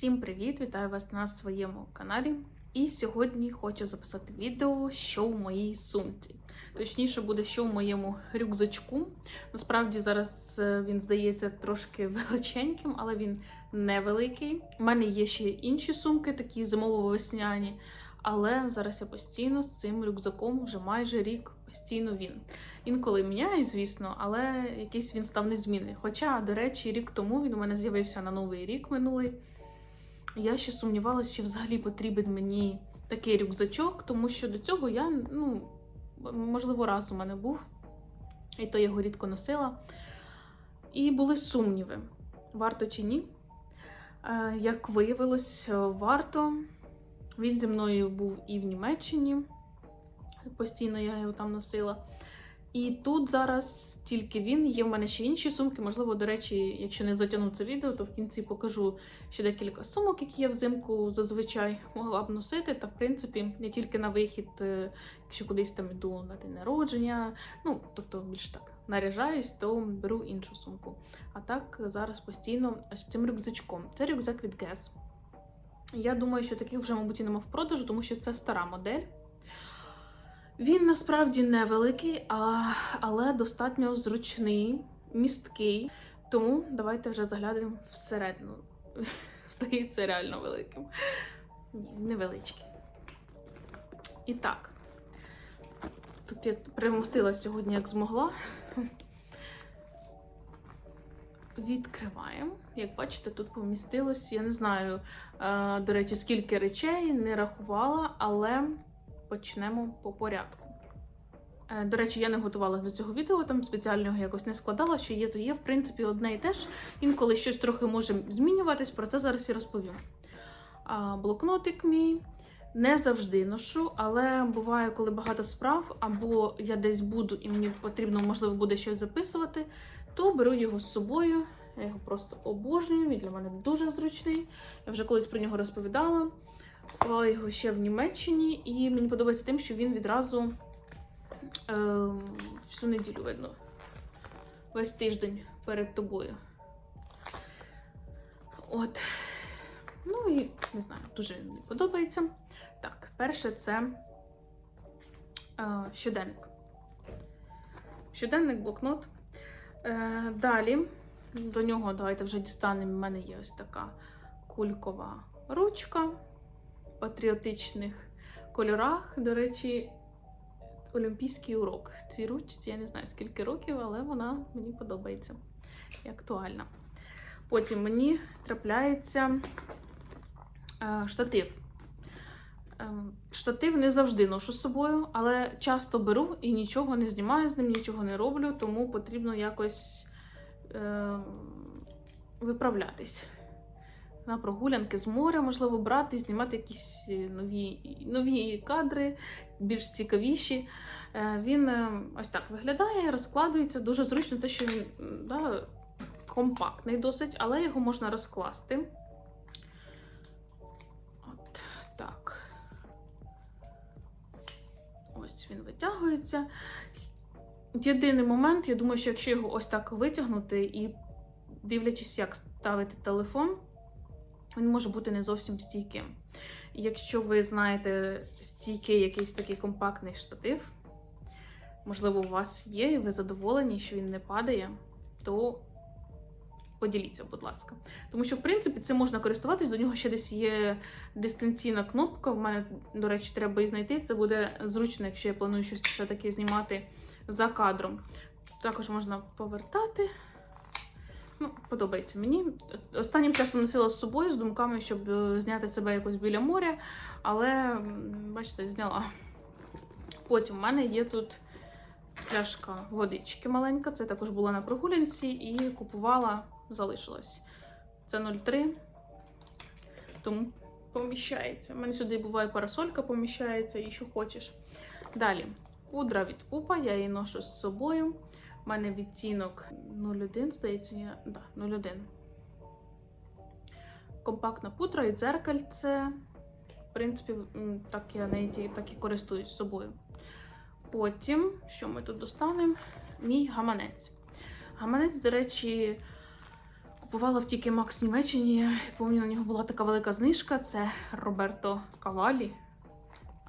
Всім привіт! Вітаю вас на своєму каналі. І сьогодні хочу записати відео, що в моїй сумці. Точніше, буде що в моєму рюкзачку. Насправді зараз е, він здається трошки величеньким, але він невеликий. У мене є ще інші сумки, такі зимово-весняні. Але зараз я постійно з цим рюкзаком вже майже рік постійно він. Інколи міняю, звісно, але якийсь він став незмінний. Хоча, до речі, рік тому він у мене з'явився на новий рік минулий. Я ще сумнівалася, чи взагалі потрібен мені такий рюкзачок, тому що до цього я, ну, можливо, раз у мене був, і то я його рідко носила. І були сумніви, варто чи ні. Е, Як виявилось, варто. Він зі мною був і в Німеччині, постійно я його там носила. І тут зараз тільки він. Є в мене ще інші сумки. Можливо, до речі, якщо не затягну це відео, то в кінці покажу ще декілька сумок, які я взимку зазвичай могла б носити. Та в принципі, я тільки на вихід, е, якщо кудись там йду на день народження, ну тобто більш так наряжаюсь, то беру іншу сумку. А так зараз постійно ось цим рюкзачком. Це рюкзак від Guess. Я думаю, що таких вже, мабуть, і нема в продажу, тому що це стара модель. Він насправді невеликий, а, але достатньо зручний, місткий. Тому давайте вже заглянемо всередину. Здається, реально великим. Ні, невеличкий. І так, тут я примостила сьогодні, як змогла. Відкриваємо. Як бачите, тут помістилось, я не знаю, е, до речі, скільки речей не рахувала, але почнемо по порядку. Е, До речі, я не готувалася до цього відео, там спеціально його якось не складала, що є, то є, в принципі, одне і те ж. Інколи щось трохи може змінюватись, про це зараз і розповім. А, Блокнотик мій не завжди ношу, але буває, коли багато справ, або я десь буду і мені потрібно, можливо, буде щось записувати, то беру його з собою. Я його просто обожнюю, він для мене дуже зручний. Я вже колись про нього розповідала. Купувала його ще в Німеччині, і мені подобається тим, що він відразу е, всю неділю видно. Весь тиждень перед тобою. От. Ну і не знаю, дуже мені подобається. Так, перше це е, щоденник. Щоденник, блокнот. Е, далі до нього давайте вже дістанемо. У мене є ось така кулькова ручка патріотичних кольорах. До речі, олімпійський урок. Цій ручці я не знаю скільки років, але вона мені подобається і актуальна. Потім мені трапляється е, штатив. Е, Штатив не завжди ношу з собою, але часто беру і нічого не знімаю з ним, нічого не роблю, тому потрібно якось е, виправлятись. На прогулянки з моря, можливо, брати, знімати якісь нові, нові кадри, більш цікавіші. Е, Він е, ось так виглядає, розкладується. Дуже зручно, те, що він да, компактний досить, але його можна розкласти. От так. Ось він витягується. Єдиний момент, я думаю, що якщо його ось так витягнути і дивлячись, як ставити телефон, він може бути не зовсім стійким. Якщо ви знаєте стійкий якийсь такий компактний штатив, можливо, у вас є, і ви задоволені, що він не падає, то поділіться, будь ласка. Тому що, в принципі, цим можна користуватись, до нього ще десь є дистанційна кнопка. В мене, до речі, треба і знайти. Це буде зручно, якщо я планую щось все-таки знімати за кадром. Також можна повертати. Ну, подобається мені. Останнім часом носила з собою з думками, щоб е, зняти себе якось біля моря, але, бачите, зняла. Потім в мене є тут пляшка водички маленька. Це також була на прогулянці і купувала, залишилась. Це 0,3, тому поміщається. У мене сюди буває парасолька, поміщається і що хочеш. Далі, пудра від пупа, я її ношу з собою. У мене відтінок 01, здається, я... да, 01. Компактна пудра і дзеркальце. В принципі, так я ті- так і користуюсь собою. Потім, що ми тут достанемо? Мій гаманець. Гаманець, до речі, купувала в тільки Макс в Німеччині. Я пам'ятаю, на нього була така велика знижка. Це Роберто Кавалі.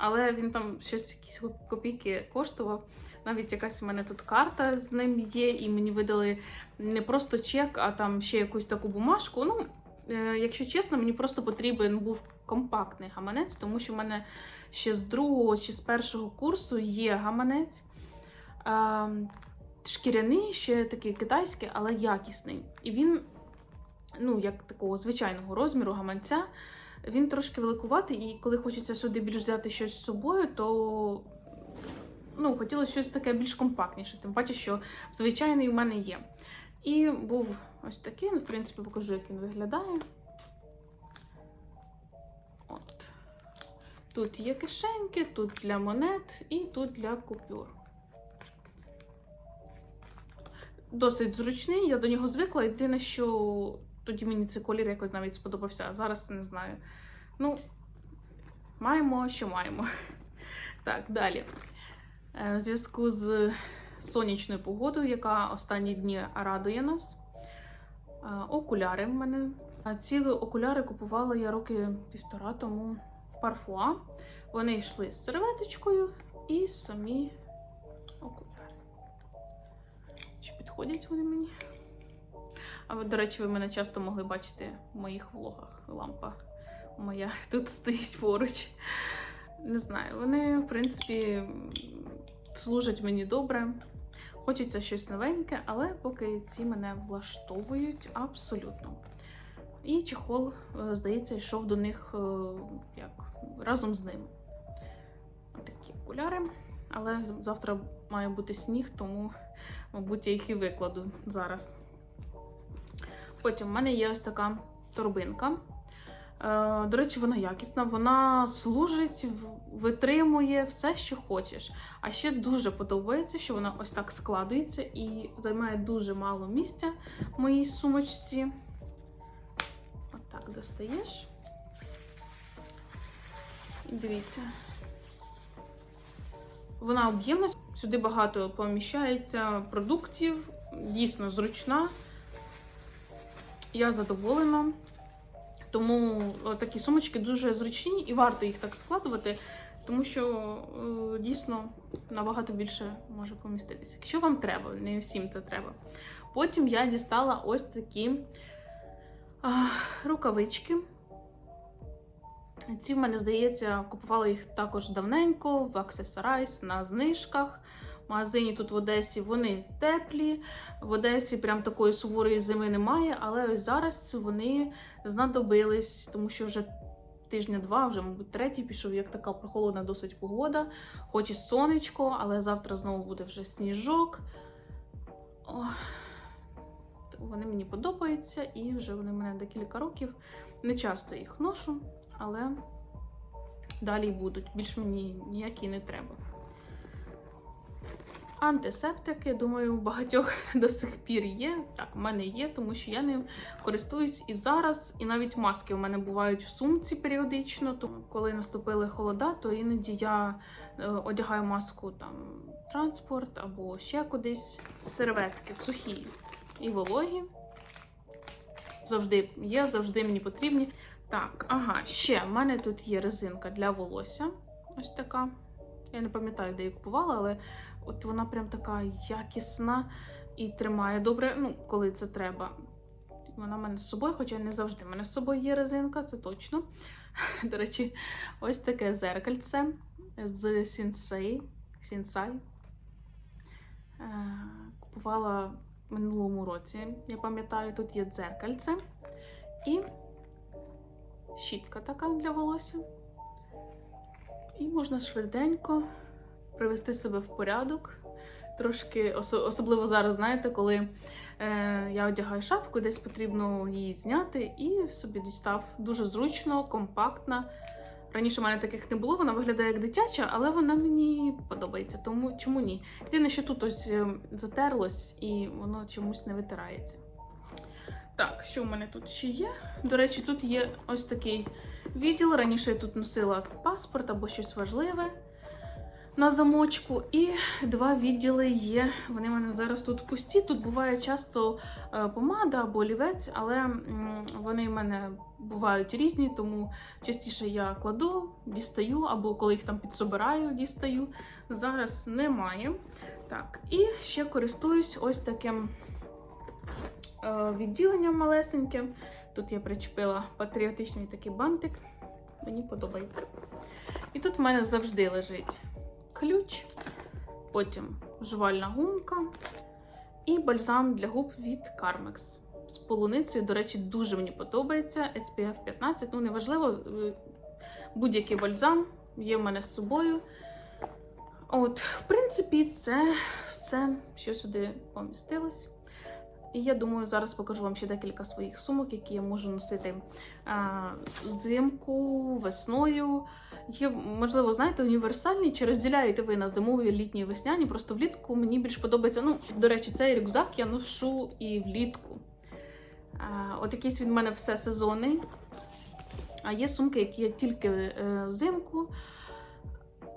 Але він там щось якісь копійки коштував. Навіть якась у мене тут карта з ним є, і мені видали не просто чек, а там ще якусь таку бумажку. Ну, е, якщо чесно, мені просто потрібен був компактний гаманець, тому що в мене ще з другого чи з першого курсу є гаманець. Е, шкіряний, ще такий китайський, але якісний. І він, ну, як такого звичайного розміру гаманця, він трошки великуватий, і коли хочеться сюди більш взяти щось з собою, то ну, хотілося щось таке більш компактніше. Тим паче, що звичайний в мене є. І був ось такий, ну, в принципі, покажу, як він виглядає. От. Тут є кишеньки, тут для монет і тут для купюр. Досить зручний, я до нього звикла. Єдине, що тоді мені цей колір якось навіть сподобався, а зараз не знаю. Ну, маємо, що маємо. Так, далі. Е, В зв'язку з сонячною погодою, яка останні дні радує нас. е, Окуляри в мене. Ці окуляри купувала я роки півтора тому в парфуа. Вони йшли з серветочкою і самі окуляри. Чи підходять вони мені? А ви, до речі, ви мене часто могли бачити в моїх влогах. Лампа моя тут стоїть поруч. Не знаю, вони, в принципі, служать мені добре. Хочеться щось новеньке, але поки ці мене влаштовують абсолютно. І чехол, е, здається, йшов до них е, як, разом з ним. Такі окуляри. Але завтра має бути сніг, тому, мабуть, я їх і викладу зараз. Потім в мене є ось така торбинка. Е, До речі, вона якісна, вона служить, витримує все, що хочеш. А ще дуже подобається, що вона ось так складується і займає дуже мало місця в моїй сумочці. Отак достаєш. І дивіться. Вона об'ємна, сюди багато поміщається продуктів, дійсно зручна. Я задоволена. Тому е, такі сумочки дуже зручні і варто їх так складувати, тому що е, дійсно набагато більше може поміститися. Якщо вам треба, не всім це треба. Потім я дістала ось такі а, рукавички. Ці в мене, здається, купувала їх також давненько в Accessorize на знижках. Магазині тут в Одесі вони теплі. В Одесі прям такої суворої зими немає, але ось зараз вони знадобились, тому що вже тижня-два, вже, мабуть, третій пішов, як така прохолодна досить погода. Хоч і сонечко, але завтра знову буде вже сніжок. О, вони мені подобаються, і вже вони мене декілька років. Не часто їх ношу, але далі будуть. Більш мені ніякі не треба. Антисептики, думаю, у багатьох до сих пір є. Так, в мене є, тому що я ним користуюсь і зараз, і навіть маски в мене бувають в сумці періодично. Тому коли наступили холода, то іноді я е, одягаю маску там транспорт або ще кудись. Серветки сухі і вологі. Завжди є, завжди мені потрібні. Так, ага, ще в мене тут є резинка для волосся. Ось така. Я не пам'ятаю, де її купувала, але от вона прям така якісна і тримає добре, ну, коли це треба. Вона в мене з собою, хоча не завжди. У мене з собою є резинка, це точно. До речі, ось таке зеркальце з Sensei. Sensai. Е, Купувала в минулому році, я пам'ятаю, тут є дзеркальце і щітка така для волосся. І можна швиденько привести себе в порядок. Трошки, особливо зараз, знаєте, коли е, я одягаю шапку, десь потрібно її зняти, і собі дістав дуже зручно, компактна. Раніше в мене таких не було, вона виглядає як дитяча, але вона мені подобається, тому чому ні? Єдине, що тут ось е, затерлось і воно чомусь не витирається. Так, що в мене тут ще є? До речі, тут є ось такий відділ. Раніше я тут носила паспорт або щось важливе. На замочку. І два відділи є. Вони в мене зараз тут пусті. Тут буває часто е, помада або олівець, але вони в мене бувають різні, тому частіше я кладу, дістаю, або коли їх там підсобираю, дістаю. Зараз немає. Так, і ще користуюсь ось таким е, відділенням малесеньким. Тут я причепила патріотичний такий бантик. Мені подобається. І тут в мене завжди лежить ключ, потім жувальна гумка і бальзам для губ від Carmex. З полуницею, до речі, дуже мені подобається. SPF 15. Ну, неважливо, е, будь-який бальзам є в мене з собою. От, в принципі, це все, що сюди помістилось. І я думаю, зараз покажу вам ще декілька своїх сумок, які я можу носити взимку, весною. Є, можливо, знаєте, універсальні, чи розділяєте ви на зимові, літні і весняні. Просто влітку мені більш подобається. Ну, до речі, цей рюкзак я ношу і влітку. От якийсь він в мене все сезонний. А є сумки, які я тільки е, взимку.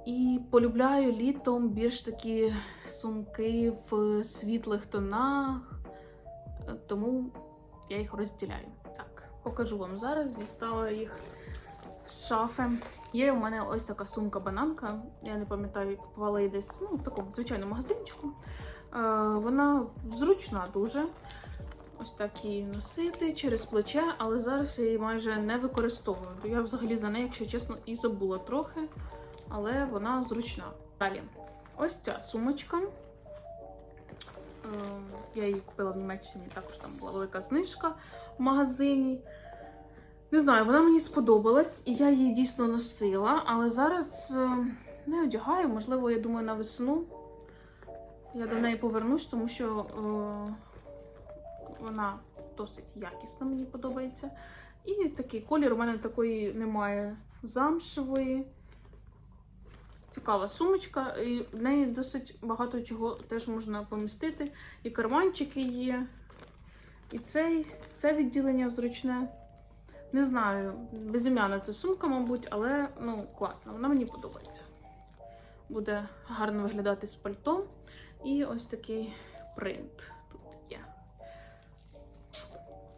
І полюбляю літом більш такі сумки в світлих тонах. Тому я їх розділяю. Так, покажу вам зараз. Дістала їх з шафи. Є у мене ось така сумка-бананка. Я не пам'ятаю, купувала її десь ну, в такому звичайному магазинчику. Е, вона зручна дуже. Ось так її носити через плече, але зараз я її майже не використовую. Я взагалі за нею, якщо чесно, і забула трохи, але вона зручна. Далі, ось ця сумочка. Е, Я її купила в Німеччині, також там була велика знижка в магазині. Не знаю, вона мені сподобалась, і я її дійсно носила, але зараз е, не одягаю, можливо, я думаю, на весну. Я до неї повернусь, тому що е, вона досить якісна, мені подобається. І такий колір у мене такої немає замшевої. Цікава сумочка, і в неї досить багато чого теж можна помістити. І карманчики є. І цей, це відділення зручне. Не знаю, безім'яна це сумка, мабуть, але ну, класна, вона мені подобається. Буде гарно виглядати з пальтом. І ось такий принт тут є.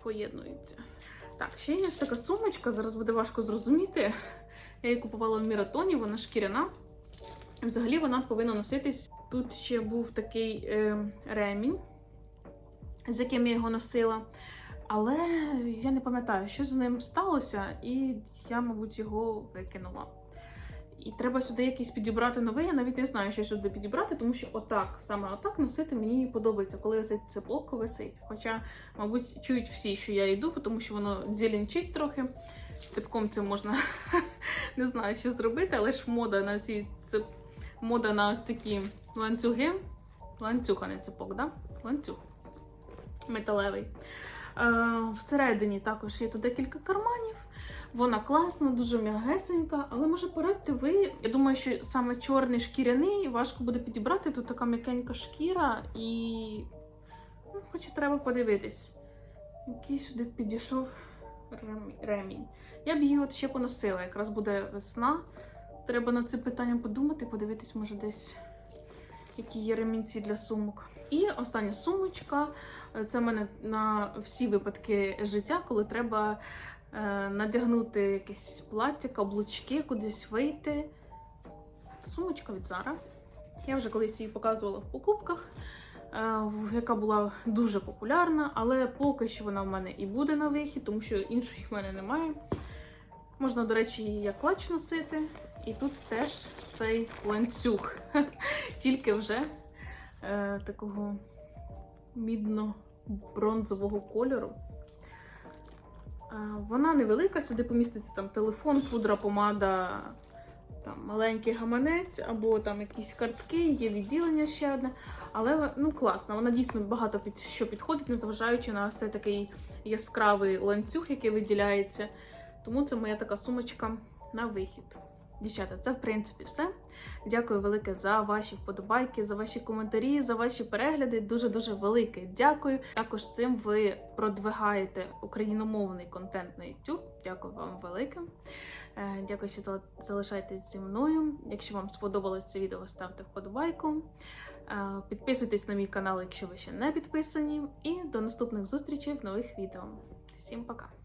Поєднується. Так, ще є така сумочка, зараз буде важко зрозуміти. Я її купувала в Міратоні, вона шкіряна. Взагалі вона повинна носитись. Тут ще був такий е, ремінь, з яким я його носила. Але я не пам'ятаю, що з ним сталося, і я, мабуть, його викинула. І треба сюди якийсь підібрати новий. Я навіть не знаю, що сюди підібрати, тому що отак, саме отак носити мені подобається, коли оцей цеплок висить. Хоча, мабуть, чують всі, що я йду, тому що воно зеленчить трохи. Цепком це можна не знаю, що зробити, але ж мода на ці цеп... мода на ось такі ланцюги. Ланцюг, а не цепок, да? Ланцюг металевий. Е, всередині також є тут декілька карманів. Вона класна, дуже м'ягесенька, але може порадьте ви. Я думаю, що саме чорний шкіряний важко буде підібрати. Тут така м'якенька шкіра і. Ну, хоча треба подивитись, який сюди підійшов ремінь. Я б її от ще поносила, якраз буде весна. Треба над цим питанням подумати, подивитись, може, десь які є ремінці для сумок. І остання сумочка. Це в мене на всі випадки життя, коли треба е, надягнути якесь плаття, каблучки, кудись вийти. Сумочка від Zara. Я вже колись її показувала в покупках, е, яка була дуже популярна, але поки що вона в мене і буде на вихід, тому що іншої в мене немає. Можна, до речі, її як клач носити. І тут теж цей ланцюг, тільки вже е, такого мідно-бронзового кольору. Вона невелика, сюди поміститься там телефон, пудра, помада, там маленький гаманець або там якісь картки, є відділення ще одне. Але ну класна, вона дійсно багато під що підходить, незважаючи на цей такий яскравий ланцюг, який виділяється. Тому це моя така сумочка на вихід. Дівчата, це в принципі все. Дякую велике за ваші вподобайки, за ваші коментарі, за ваші перегляди. Дуже дуже велике дякую. Також цим ви продвигаєте україномовний контент на YouTube. Дякую вам велике. Е, Дякую, що зал- залишаєтесь зі мною. Якщо вам сподобалось це відео, ставте вподобайку. Е, Підписуйтесь на мій канал, якщо ви ще не підписані. І до наступних зустрічей в нових відео. Всім пока!